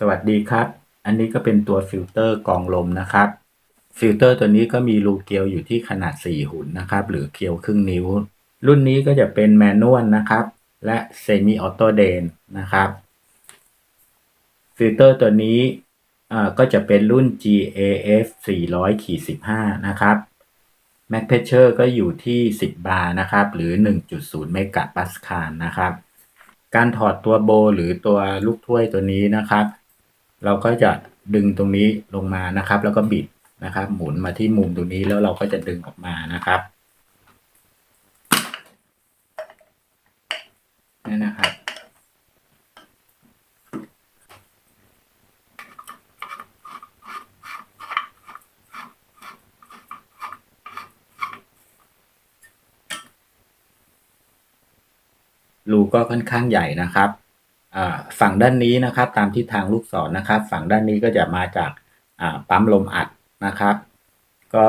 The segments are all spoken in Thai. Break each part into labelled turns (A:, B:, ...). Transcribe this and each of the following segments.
A: สวัสดีครับ อันนี้ก็เป็นตัวฟิลเตอร์กองลมนะครับ ฟิลเตอร์ตัวนี้ก็มีรูเกลียวอยู่ที่ขนาด 4 หุ่นนะครับ หรือเกลียวครึ่งนิ้ว รุ่นนี้ก็จะเป็นแมนนวลนะครับ และเซมิออโตเดนนะครับ ฟิลเตอร์ตัวนี้อ่าก็จะเป็นรุ่น GAF 400ขีด15 นะครับ Mac Pressure ก็อยู่ที่ 10 บาร์นะครับ หรือ 1.0 เมกะปาสคาลนะครับ การถอดตัวโบหรือตัวลูกถ้วยตัวนี้นะครับ เราก็จะดึงตรงนี้ลงมานะครับ แล้วก็บิดนะครับ หมุนมาที่มุมตรงนี้แล้วเราก็จะดึงออกมานะครับนี่นะครับ รูก็ค่อนข้างใหญ่นะครับ ฝั่งด้านนี้นะครับตามทิศทางลูกศรนะครับ ฝั่งด้านนี้ก็จะมาจากปั๊มลมอัดนะครับ ก็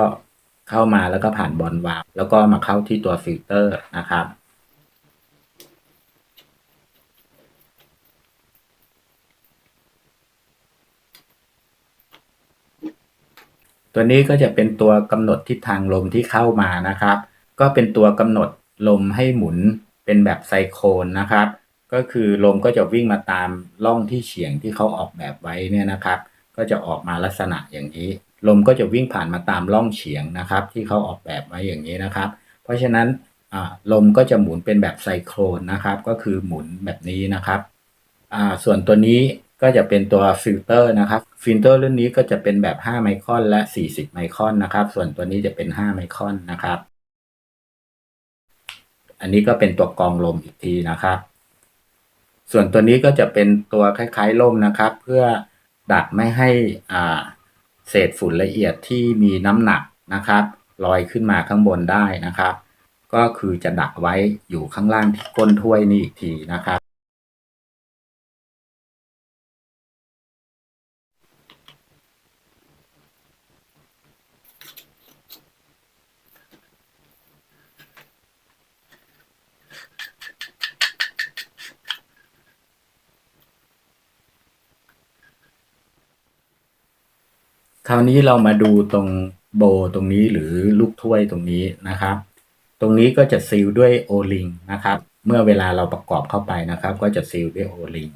A: เข้ามาแล้วก็ผ่านบอลวาล์วแล้วก็มาเข้าที่ตัวฟิลเตอร์นะครับตัวนี้ก็จะเป็นตัวกำหนดทิศทางลมที่เข้ามานะครับ ก็เป็นตัวกำหนดลมให้หมุนเป็นแบบไซโคลนนะครับ ก็คือลมก็จะวิ่งมาตามร่องที่เฉียงที่เขาออกแบบไว้เนี่ยนะครับ ก็จะออกมาลักษณะอย่างนี้ ลมก็จะวิ่งผ่านมาตามร่องเฉียงนะครับ ที่เขาออกแบบไว้อย่างนี้นะครับ เพราะฉะนั้นลมก็จะหมุนเป็นแบบไซโคลนนะครับ ก็คือหมุนแบบนี้นะครับส่วนตัวนี้ก็จะเป็นตัวฟิลเตอร์นะครับฟิลเตอร์รุ่นนี้ก็จะเป็นแบบ 5 ไมครอนและ 40 ไมครอนนะครับ ส่วนตัวนี้จะเป็น 5 ไมครอนนะครับ อันนี้ก็เป็นตัวกรองลมอีกทีนะครับ ส่วนตัวนี้ก็จะเป็นตัวคล้ายๆล่มนะครับ เพื่อดักไม่ให้อ่าเศษฝุ่นละเอียดที่มีน้ำหนักนะครับลอยขึ้นมาข้างบนได้นะครับ ก็คือจะดักไว้อยู่ข้างล่างที่ก้นถ้วยนี่อีกทีนะครับ คราวนี้เรามาดูตรงโบตรงนี้หรือลูกถ้วยตรงนี้นะครับ ตรงนี้ก็จะซีลด้วยโอลิงนะครับ เมื่อเวลาเราประกอบเข้าไปนะครับ ก็จะซีลด้วยโอลิง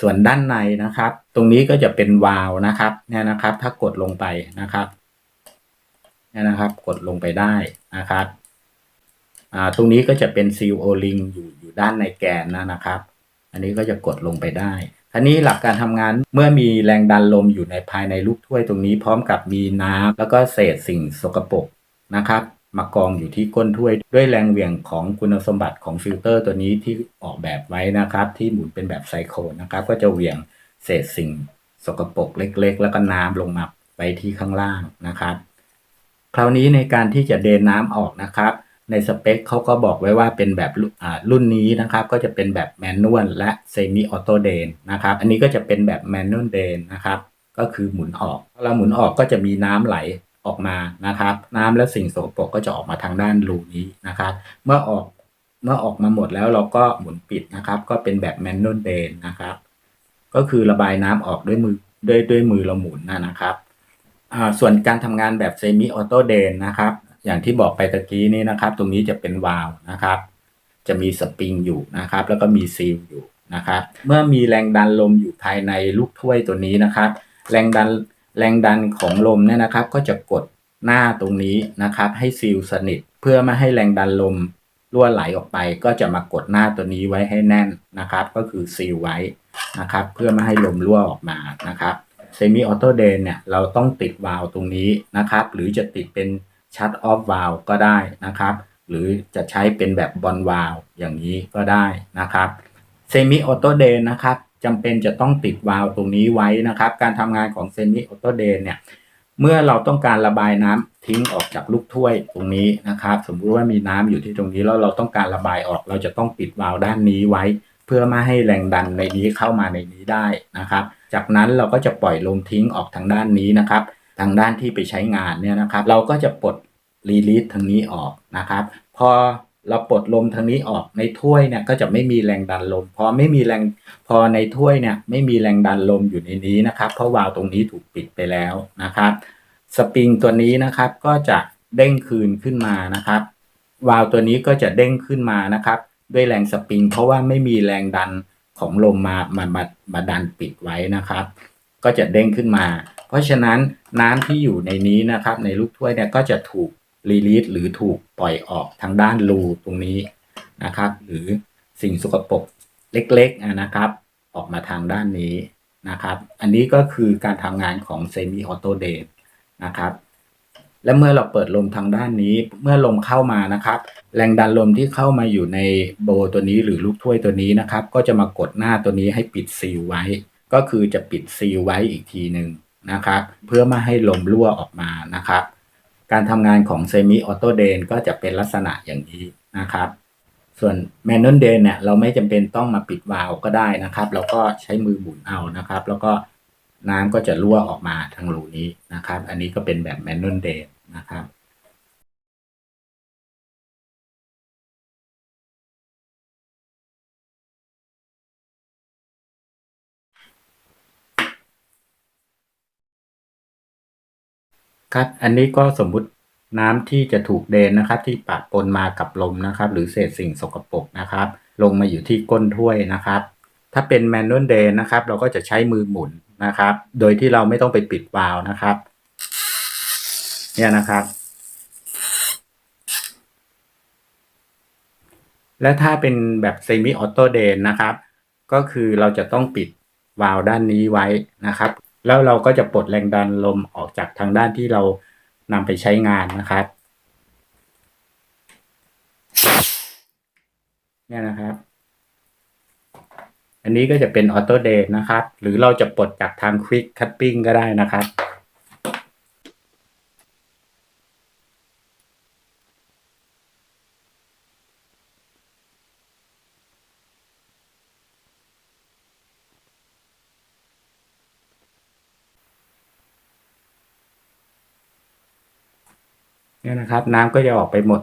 A: ส่วนด้านในนะครับ ตรงนี้ก็จะเป็นวาล์วนะครับเนี่ยนะครับ ถ้ากดลงไปนะครับเนี่ยนะครับ กดลงไปได้นะครับอ่าตรงนี้ก็จะเป็นซีลโอลิงอยู่อยู่ด้านในแกนนะนะครับ อันนี้ก็จะกดลงไปได้ ทีนี้หลักการทำงานเมื่อมีแรงดันลมอยู่ในภายในลูกถ้วยตรงนี้ พร้อมกับมีน้ำแล้วก็เศษสิ่งสกปรกนะครับ มากองอยู่ที่ก้นถ้วยด้วยแรงเหวี่ยงของคุณสมบัติของฟิลเตอร์ตัวนี้ที่ออกแบบไว้นะครับ ที่หมุนเป็นแบบไซโคนะครับ ก็จะเหวี่ยงเศษสิ่งสกปรกเล็ก ๆ แล้วก็น้ำลงมาไว้ที่ข้างล่างนะครับ คราวนี้ในการที่จะเดนน้ำออกนะครับ ในสเปคเขาก็บอกไว้ว่าเป็นแบบรุ่นนี้นะครับ ก็จะเป็นแบบแมนนวลและเซมิออโตเดนนะครับ อันนี้ก็จะเป็นแบบแมนนวลเดนนะครับ ก็คือหมุนออกเวลาหมุนออกก็จะมีน้ำไหลออกมานะครับ น้ำและสิ่งโสกปรกก็จะออกมาทางด้านรูนี้นะครับ เมื่อออกเมื่อออกมาหมดแล้วเราก็หมุนปิดนะครับ ก็เป็นแบบแมนนวลเดนนะครับ ก็คือระบายน้ำออกด้วยมือด้วยด้วยมือเราหมุนนะนะครับส่วนการทำงานแบบเซมิออโตเดนนะครับ อย่างที่บอกไปตะกี้นี้นะครับ ตรงนี้จะเป็นวาล์วนะครับ จะมีสปริงอยู่นะครับ แล้วก็มีซีลอยู่นะครับ เมื่อมีแรงดันลมอยู่ภายในลูกถ้วยตัวนี้นะครับ แรงดันแรงดันของลมเนี่ยนะครับ ก็จะกดหน้าตรงนี้นะครับ ให้ซีลสนิท เพื่อไม่ให้แรงดันลมรั่วไหลออกไป ก็จะมากดหน้าตัวนี้ไว้ให้แน่นนะครับ ก็คือซีลไว้นะครับ เพื่อไม่ให้ลมรั่วออกมานะครับเซมิออโตเดนเนี่ยเราต้องติดวาล์วตรงนี้นะครับ หรือจะติดเป็น ชัตออฟวาลก็ได้นะครับ หรือจะใช้เป็นแบบบอลวาลอย่างนี้ก็ได้นะครับเซมิออโตเดนนะครับจำเป็นจะต้องติดวาลตรงนี้ไว้นะครับ การทำงานของเซมิออโตเดนเนี่ยเมื่อเราต้องการระบายน้ำทิ้งออกจากลูกถ้วยตรงนี้นะครับ สมมุติว่ามีน้ำอยู่ที่ตรงนี้แล้วเราต้องการระบายออก เราจะต้องปิดวาล์วด้านนี้ไว้ เพื่อไม่ให้แรงดันในนี้เข้ามาในนี้ได้นะครับ จากนั้นเราก็จะปล่อยลมทิ้งออกทางด้านนี้นะครับ ทางด้านที่ไปใช้งานเนี่ยนะครับ เราก็จะปลดรีลีสทางนี้ออกนะครับ พอเราปลดลมทางนี้ออกในถ้วยเนี่ยก็จะไม่มีแรงดันลม พอไม่มีแรงพอในถ้วยเนี่ยไม่มีแรงดันลมอยู่ในนี้นะครับ เพราะวาล์วตรงนี้ถูกปิดไปแล้วนะครับ สปริงตัวนี้นะครับก็จะเด้งคืนขึ้นมานะครับ วาล์วตัวนี้ก็จะเด้งขึ้นมานะครับ ด้วยแรงสปริง เพราะว่าไม่มีแรงดันของลมมามามามาดันปิดไว้นะครับ ก็จะเด้งขึ้นมา เพราะฉะนั้นน้ำที่อยู่ในนี้นะครับในลูกถ้วยเนี่ยก็จะถูกรีลีสหรือถูกปล่อยออกทางด้านรูตรงนี้นะครับ หรือสิ่งสกปรกเล็กๆนะครับ ออกมาทางด้านนี้นะครับ อันนี้ก็คือการทำงานของเซมิออโตเดนนะครับ และเมื่อเราเปิดลมทางด้านนี้เมื่อลมเข้ามานะครับ แรงดันลมที่เข้ามาอยู่ในโบตัวนี้หรือลูกถ้วยตัวนี้นะครับ ก็จะมากดหน้าตัวนี้ให้ปิดซีลไว้ ก็คือจะปิดซีลไว้อีกทีหนึ่ง นะครับ เพื่อไม่ให้ลมรั่วออกมานะครับ การทำงานของเซมิออโตเดนก็จะเป็นลักษณะอย่างนี้นะครับ ส่วนแมนนวลเดนเนี่ยเราไม่จำเป็นต้องมาปิดวาล์วก็ได้นะครับ เราก็ใช้มือหมุนเอานะครับ แล้วก็น้ำก็จะรั่วออกมาทางรูนี้นะครับ อันนี้ก็เป็นแบบแมนนวลเดนนะครับ ครับ อันนี้ก็สมมุติน้ำที่จะถูกเดนนะครับ ที่ปะปนมากับลมนะครับ หรือเศษสิ่งสกปรกนะครับ ลงมาอยู่ที่ก้นถ้วยนะครับ ถ้าเป็นแมนนวลเดนนะครับ เราก็จะใช้มือหมุนนะครับ โดยที่เราไม่ต้องไปปิดวาล์วนะครับ เนี่ยนะครับ และถ้าเป็นแบบเซมิออโตเดนนะครับ ก็คือเราจะต้องปิดวาล์วด้านนี้ไว้นะครับ แล้วเราก็จะปลดแรงดันลมออกจากทางด้านที่เรานำไปใช้งานนะครับเนี่ยนะครับ อันนี้ก็จะเป็นออโตเดนนะครับ หรือเราจะปลดจากทางควิกคัตปิ้งก็ได้นะครับ เนี่ยนะครับ น้ำก็จะออกไปหมด